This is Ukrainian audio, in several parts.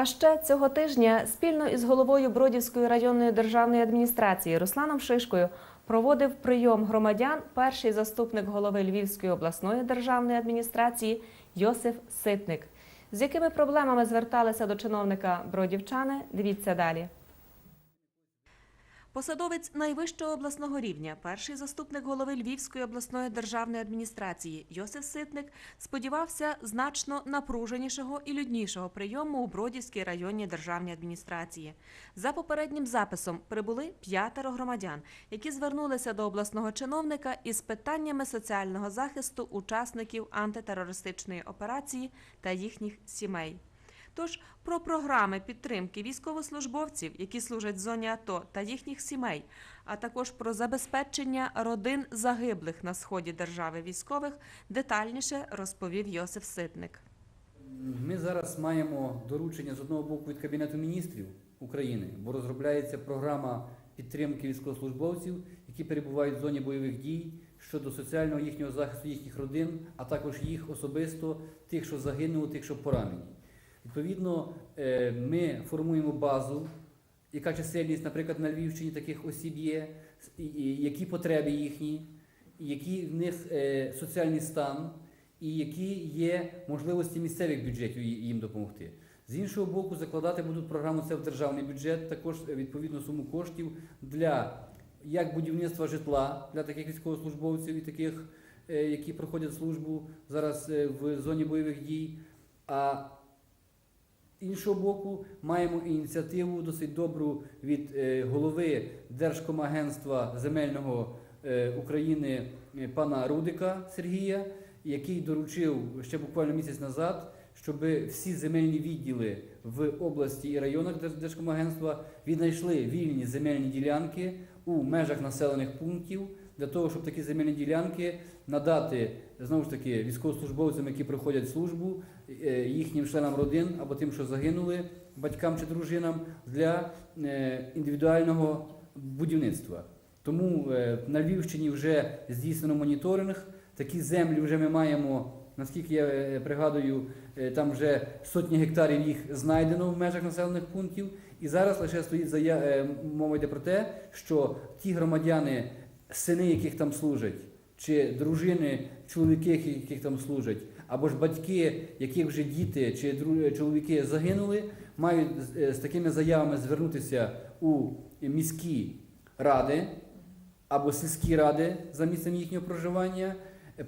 А ще цього тижня спільно із головою Бродівської районної державної адміністрації Русланом Шишкою проводив прийом громадян перший заступник голови Львівської обласної державної адміністрації Йосиф Ситник. З якими проблемами зверталися до чиновника бродівчани? Дивіться далі. Посадовець найвищого обласного рівня, перший заступник голови Львівської обласної державної адміністрації Йосиф Ситник сподівався значно напруженішого і люднішого прийому у Бродівській районній державній адміністрації. За попереднім записом прибули п'ятеро громадян, які звернулися до обласного чиновника із питаннями соціального захисту учасників антитерористичної операції та їхніх сімей. Тож про програми підтримки військовослужбовців, які служать в зоні АТО та їхніх сімей, а також про забезпечення родин загиблих на сході держави військових, детальніше розповів Йосиф Ситник. Ми зараз маємо доручення з одного боку від Кабінету міністрів України, бо розробляється програма підтримки військовослужбовців, які перебувають в зоні бойових дій щодо соціального їхнього захисту їхніх родин, а також їх особисто, тих, що загинули, тих, що поранені. Відповідно, е, ми формуємо базу, яка чисельність, наприклад, на Львівщині таких осіб є, які потреби їхні, який в них е, соціальний стан, і які є можливості місцевих бюджетів їм допомогти. З іншого боку, закладати будуть програму це в державний бюджет, також е, відповідну суму коштів для як будівництва житла для таких військовослужбовців і таких, які проходять службу зараз в зоні бойових дій. А іншого боку, маємо ініціативу досить добру від е, голови Держкомагентства земельного е, України е, пана Рудика Сергія, який доручив ще буквально місяць назад, щоб всі земельні відділи в області і районах Держ- Держкомагентства віднайшли вільні земельні ділянки у межах населених пунктів для того, щоб такі земельні ділянки надати знову ж таки військовослужбовцям, які проходять службу, е, їхнім членам родин або тим, що загинули, батькам чи дружинам для е, індивідуального будівництва. Тому е, на Львівщині вже здійснено моніторинг. Такі землі вже ми маємо, наскільки я пригадую, там вже сотні гектарів їх знайдено в межах населених пунктів. І зараз лише стоїть зая... е, мова йде про те, що ті громадяни, сини, яких там служать, чи дружини, чоловіки, яких там служать, або ж батьки, яких вже діти чи чоловіки загинули, мають з- е, з такими заявами звернутися у міські ради або сільські ради за місцем їхнього проживання,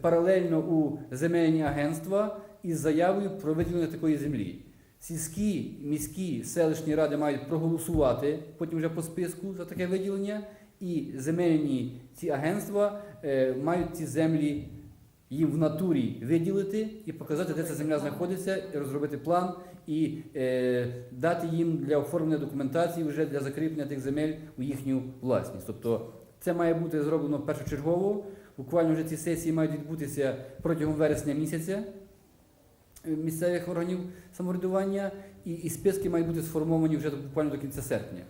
паралельно у земельні агентства із заявою про виділення такої землі. Сільські, міські, селищні ради мають проголосувати потім вже по списку за таке виділення, і земельні ці агентства е, мають ці землі їм в натурі виділити і показати, де ця земля знаходиться, і розробити план і е, дати їм для оформлення документації вже для закріплення тих земель у їхню власність. Тобто це має бути зроблено першочергово. Буквально вже ці сесії мають відбутися протягом вересня місяця е, місцевих органів самоврядування, і, і списки мають бути сформовані вже буквально до кінця серпня.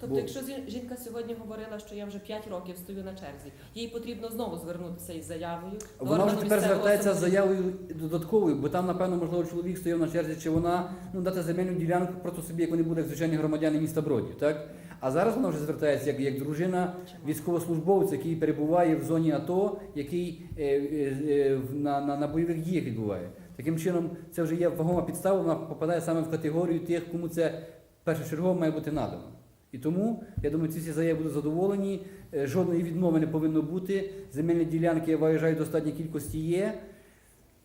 Тобто, Бо- якщо жінка сьогодні говорила, що я вже 5 років стою на черзі, їй потрібно знову звернутися із заявою. Вона вже тепер звертається з заявою додатковою, бо там, напевно, можливо, чоловік стояв на черзі, чи вона ну, дати земельну ділянку просто собі, як вони будуть як звичайні громадяни міста Бродів. Так? А зараз вона вже звертається як, як дружина військовослужбовця, який перебуває в зоні АТО, який е, е, е, на, на, на бойових діях відбуває. Таким чином, це вже є вагома підстава, вона попадає саме в категорію тих, кому це першочергово має бути надано. І тому, я думаю, ці всі заяви будуть задоволені, е, жодної відмови не повинно бути. Земельні ділянки, я вважаю, достатньої кількості є.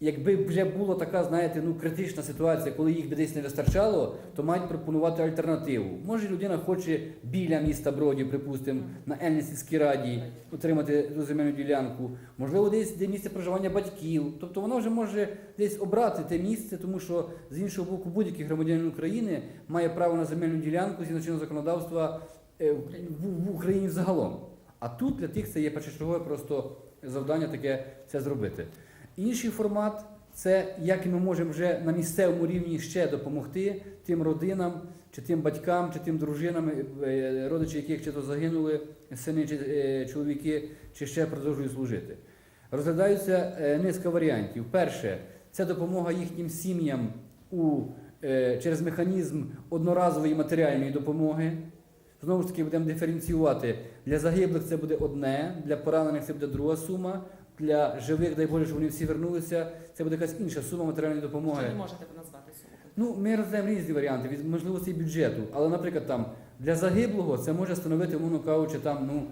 Якби вже була така, знаєте, ну критична ситуація, коли їх би десь не вистачало, то мають пропонувати альтернативу. Може, людина хоче біля міста Бродів, припустимо, на Ельнісільській раді отримати земельну ділянку, можливо, десь де місце проживання батьків. Тобто вона вже може десь обрати те місце, тому що з іншого боку, будь-який громадянин України має право на земельну ділянку згідно чинного законодавства е, в, в, в Україні взагалом. А тут для тих це є першочергове просто завдання таке це зробити. Інший формат це як ми можемо вже на місцевому рівні ще допомогти тим родинам, чи тим батькам, чи тим дружинам, е, родичі яких чи то загинули, сини чи е, чоловіки, чи ще продовжують служити. Розглядаються е, низка варіантів. Перше, це допомога їхнім сім'ям у е, через механізм одноразової матеріальної допомоги. Знову ж таки, будемо диференціювати. Для загиблих це буде одне, для поранених це буде друга сума, для живих, дай Боже, щоб вони всі вернулися, це буде якась інша сума матеріальної допомоги. Чи не можете назвати суму? Ну, ми розглядаємо різні варіанти від можливостей бюджету. Але, наприклад, там для загиблого це може становити, умовно кажучи, там ну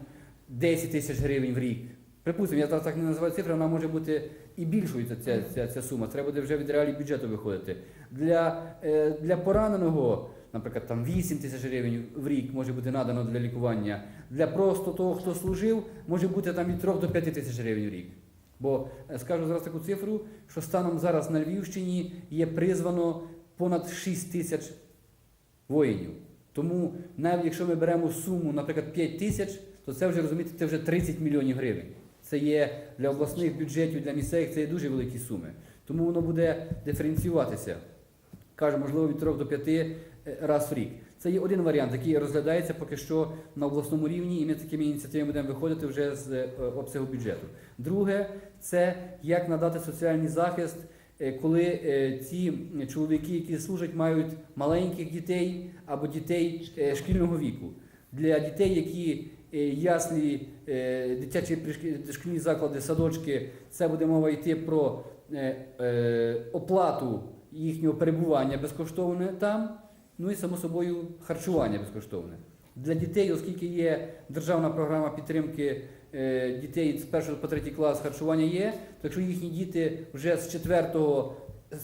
10 тисяч гривень в рік. Припустимо, я зараз так не називаю цифри, вона може бути і більшою ця, ця, ця, ця сума. Треба буде вже від реалій бюджету виходити. Для, е, для пораненого, наприклад, там 8 тисяч гривень в рік може бути надано для лікування. Для просто того, хто служив, може бути там від 3 до 5 тисяч гривень в рік. Бо е, скажу зараз таку цифру, що станом зараз на Львівщині є призвано понад 6 тисяч воїнів. Тому навіть якщо ми беремо суму, наприклад, 5 тисяч, то це вже розумієте, це вже 30 мільйонів гривень. Це є для обласних бюджетів, для місцевих це є дуже великі суми. Тому воно буде диференціюватися. Кажу, можливо, від 3 до 5 раз в рік. Це є один варіант, який розглядається поки що на обласному рівні, і ми такими ініціативами будемо виходити вже з е, обсягу бюджету. Друге, це як надати соціальний захист, е, коли е, ці чоловіки, які служать, мають маленьких дітей або дітей е, шкільного віку. Для дітей, які е, яслі, е, дитячі дошкільні заклади, садочки, це буде мова йти про е, е, оплату їхнього перебування безкоштовне там, ну і само собою харчування безкоштовне. Для дітей, оскільки є державна програма підтримки е, дітей з 1 по 3 клас харчування є, то якщо їхні діти вже з 4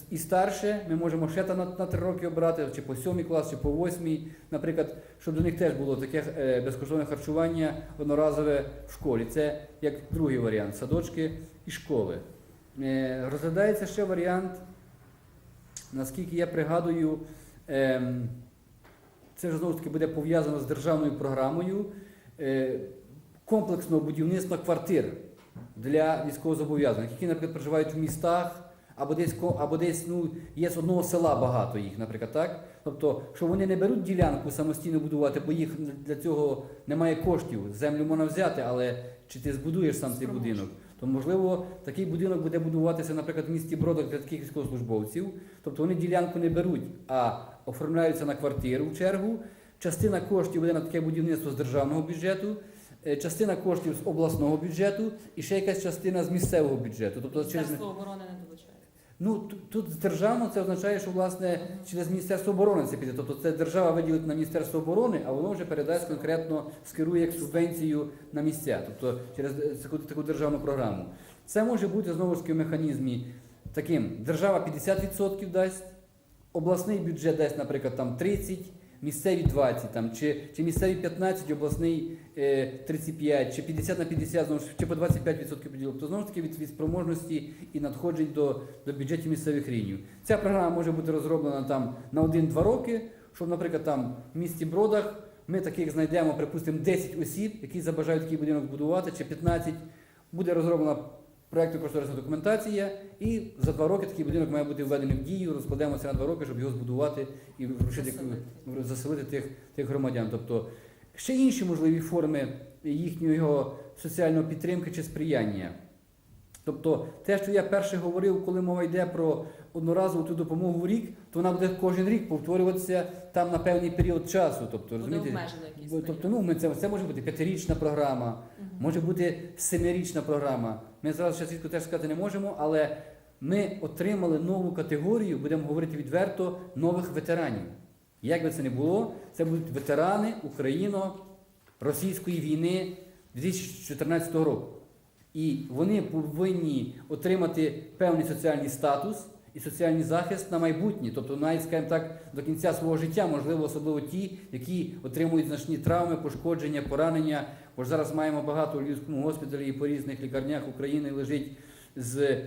і старше, ми можемо ще на, на 3 роки обрати, чи по 7 клас, чи по 8, наприклад, щоб до них теж було таке е, безкоштовне харчування одноразове в школі. Це як другий варіант садочки і школи. Е, розглядається ще варіант, наскільки я пригадую, ем, це ж знову ж таки буде пов'язано з державною програмою е, комплексного будівництва квартир для військовозобов'язаних, які, наприклад, проживають в містах. Або десь або десь ну є з одного села багато їх, наприклад, так. Тобто, що вони не беруть ділянку самостійно будувати, бо їх для цього немає коштів. Землю можна взяти, але чи ти збудуєш сам цей будинок? То можливо такий будинок буде будуватися, наприклад, в місті Бродок для таких військовослужбовців. Тобто вони ділянку не беруть, а оформляються на квартиру в чергу. Частина коштів буде на таке будівництво з державного бюджету, е, частина коштів з обласного бюджету і ще якась частина з місцевого бюджету. Тобто через оборони не долучає. Ну тут, державно це означає, що власне через Міністерство оборони це піде. Тобто це держава виділить на Міністерство оборони, а воно вже передасть конкретно, скерує як субвенцію на місця, тобто через таку, таку державну програму. Це може бути знову ж таки в механізмі таким: держава 50% дасть, обласний бюджет дасть, наприклад, там 30%, місцеві 20%, там, чи, чи місцеві 15%, обласний е, 35%, чи 50 на 50%, знову чи по 25% поділок. То знову ж таки від, від спроможності і надходжень до, до бюджетів місцевих рівнів. Ця програма може бути розроблена там на 1-2 роки, щоб, наприклад, там в місті Бродах ми таких знайдемо, припустимо, 10 осіб, які забажають такий будинок будувати, чи 15. Буде розроблена проєктно кошторисна документація, і за два роки такий будинок має бути введений в дію, розкладемо це на два роки, щоб його збудувати і вручити Заселити. заселити тих, тих громадян. Тобто ще інші можливі форми їхньої соціальної підтримки чи сприяння. Тобто те, що я перше говорив, коли мова йде про одноразову ту допомогу в рік, то вона буде кожен рік повторюватися там на певний період часу. Тобто, розумієте? Тобто, ну, ми це, це може бути п'ятирічна програма, Мгм. може бути семирічна програма. Ми зараз ще свідку теж сказати не можемо, але ми отримали нову категорію, будемо говорити відверто, нових ветеранів. Як би це не було, це будуть ветерани Україно-російської війни 2014 року. І вони повинні отримати певний соціальний статус і соціальний захист на майбутнє, тобто навіть, скажімо так, до кінця свого життя, можливо, особливо ті, які отримують значні травми, пошкодження, поранення. Бо ж зараз маємо багато у Львівському госпіталі і по різних лікарнях України лежить з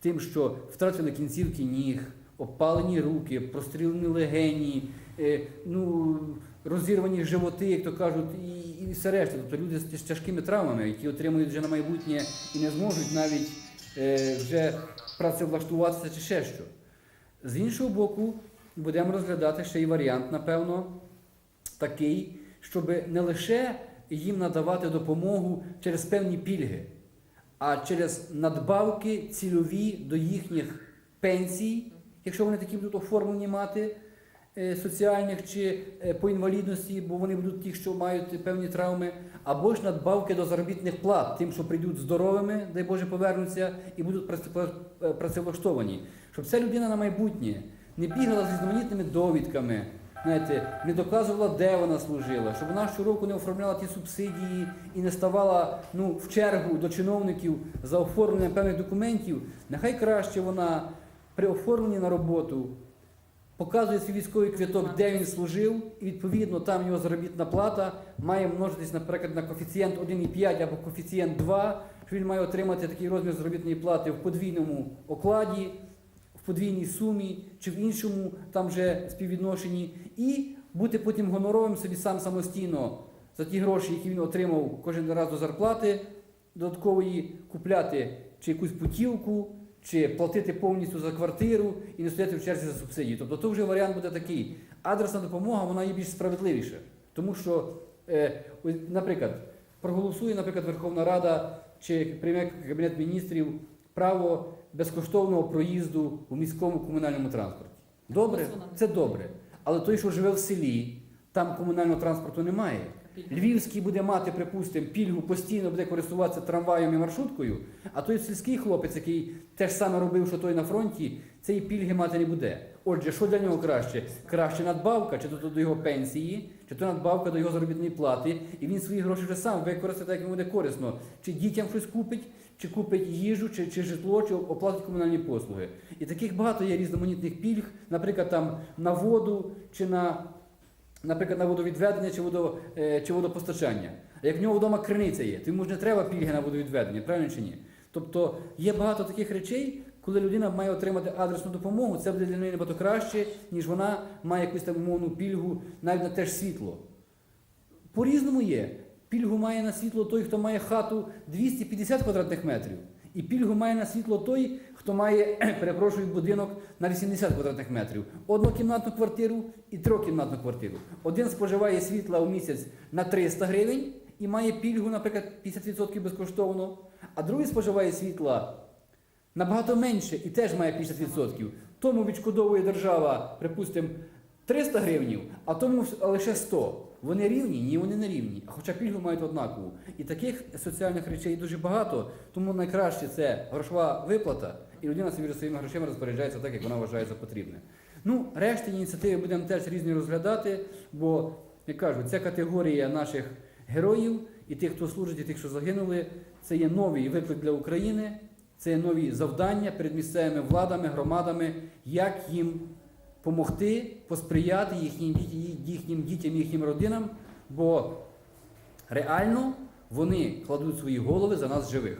тим, що втратили кінцівки ніг, опалені руки, прострілені легені, е, ну, розірвані животи, як то кажуть, і, і все решта. Тобто люди з, тяжкими травмами, які отримують вже на майбутнє і не зможуть навіть вже працевлаштуватися чи ще що. З іншого боку, будемо розглядати ще й варіант, напевно, такий, щоб не лише їм надавати допомогу через певні пільги, а через надбавки цільові до їхніх пенсій якщо вони такі будуть оформлені мати е, соціальних чи е, по інвалідності, бо вони будуть ті, що мають певні травми, або ж надбавки до заробітних плат, тим, що прийдуть здоровими, дай Боже, повернуться і будуть е, працевлаштовані. Щоб ця людина на майбутнє не бігала з різноманітними довідками, знаєте, не доказувала, де вона служила, щоб вона щороку не оформляла ті субсидії і не ставала ну, в чергу до чиновників за оформленням певних документів. Нехай краще вона при оформленні на роботу показує свій військовий квиток, де він служив, і відповідно там його заробітна плата має множитись, наприклад, на коефіцієнт 1,5 або коефіцієнт 2, що він має отримати такий розмір заробітної плати в подвійному окладі, в подвійній сумі чи в іншому там вже співвідношенні, і бути потім гоноровим собі сам самостійно за ті гроші, які він отримав кожен раз до зарплати, додаткової купляти чи якусь путівку, чи платити повністю за квартиру і не стояти в черзі за субсидії. Тобто то вже варіант буде такий. Адресна допомога вона є більш справедливіша. Тому що, е, наприклад, проголосує, наприклад, Верховна Рада чи прийме Кабінет міністрів право безкоштовного проїзду у міському комунальному транспорті. Добре, це добре. Але той, що живе в селі, там комунального транспорту немає. Львівський буде мати, припустимо, пільгу постійно буде користуватися трамваєм і маршруткою, а той сільський хлопець, який те ж саме робив, що той на фронті, цієї пільги мати не буде. Отже, що для нього краще? Краще надбавка, чи то до його пенсії, чи то надбавка до його заробітної плати, і він свої гроші вже сам використає, так як йому буде корисно. Чи дітям щось купить, чи купить їжу, чи, чи житло, чи оплатить комунальні послуги. І таких багато є різноманітних пільг, наприклад, там на воду чи на наприклад, на водовідведення чи, водо, е, чи водопостачання. А як в нього вдома криниця є, то йому ж не треба пільги на водовідведення, правильно чи ні? Тобто є багато таких речей, коли людина має отримати адресну допомогу, це буде для неї набагато краще, ніж вона має якусь там умовну пільгу навіть на те ж світло. По-різному є. Пільгу має на світло той, хто має хату 250 квадратних метрів. І пільгу має на світло той, хто має, перепрошую, будинок на 80 квадратних метрів. Однокімнатну квартиру і трьохкімнатну квартиру. Один споживає світла у місяць на 300 гривень і має пільгу, наприклад, 50% безкоштовно, а другий споживає світла набагато менше і теж має 50%. Тому відшкодовує держава, припустимо, 300 гривнів, а тому лише 100. Вони рівні? Ні, вони не рівні. Хоча пільгу мають однакову. І таких соціальних речей дуже багато, тому найкраще це грошова виплата, і людина собі своїми грошима розпоряджається так, як вона вважає за потрібне. Ну, решті ініціативи будемо теж різні розглядати, бо, як кажуть, ця категорія наших героїв і тих, хто служить, і тих, що загинули, це є новий виклик для України, це є нові завдання перед місцевими владами, громадами, як їм допомогти, посприяти їхнім, їхнім дітям, їхнім родинам, бо реально вони кладуть свої голови за нас живих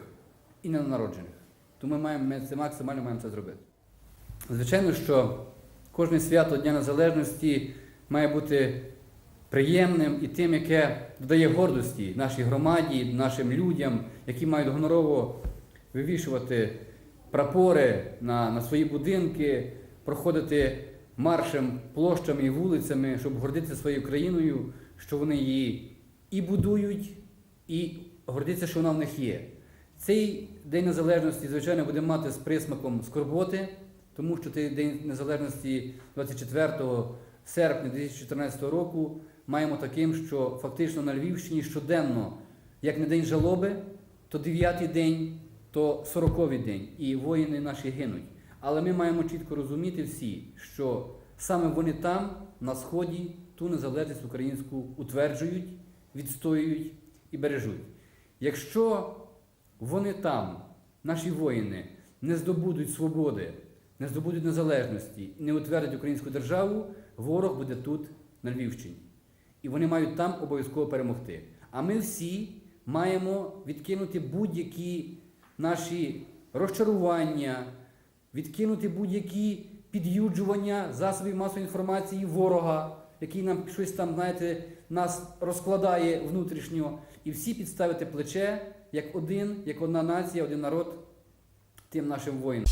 і ненароджених. Тому ми маємо ми це максимально маємо це зробити. Звичайно, що кожне свято Дня Незалежності має бути приємним і тим, яке додає гордості нашій громаді, нашим людям, які мають гонорово вивішувати прапори на, на свої будинки, проходити маршем площами і вулицями, щоб гордитися своєю країною, що вони її і будують, і гордитися, що вона в них є. Цей День Незалежності, звичайно, буде мати з присмаком скорботи, тому що цей День Незалежності 24 серпня 2014 року маємо таким, що фактично на Львівщині щоденно, як не день жалоби, то 9-й день, то 40-й день, і воїни наші гинуть. Але ми маємо чітко розуміти всі, що саме вони там, на Сході, ту незалежність українську утверджують, відстоюють і бережуть. Якщо вони там, наші воїни, не здобудуть свободи, не здобудуть незалежності не утвердять українську державу, ворог буде тут, на Львівщині. І вони мають там обов'язково перемогти. А ми всі маємо відкинути будь-які наші розчарування, відкинути будь-які під'юджування засобів масової інформації ворога, який нам щось там, знаєте, нас розкладає внутрішньо, і всі підставити плече як один, як одна нація, один народ тим нашим воїнам.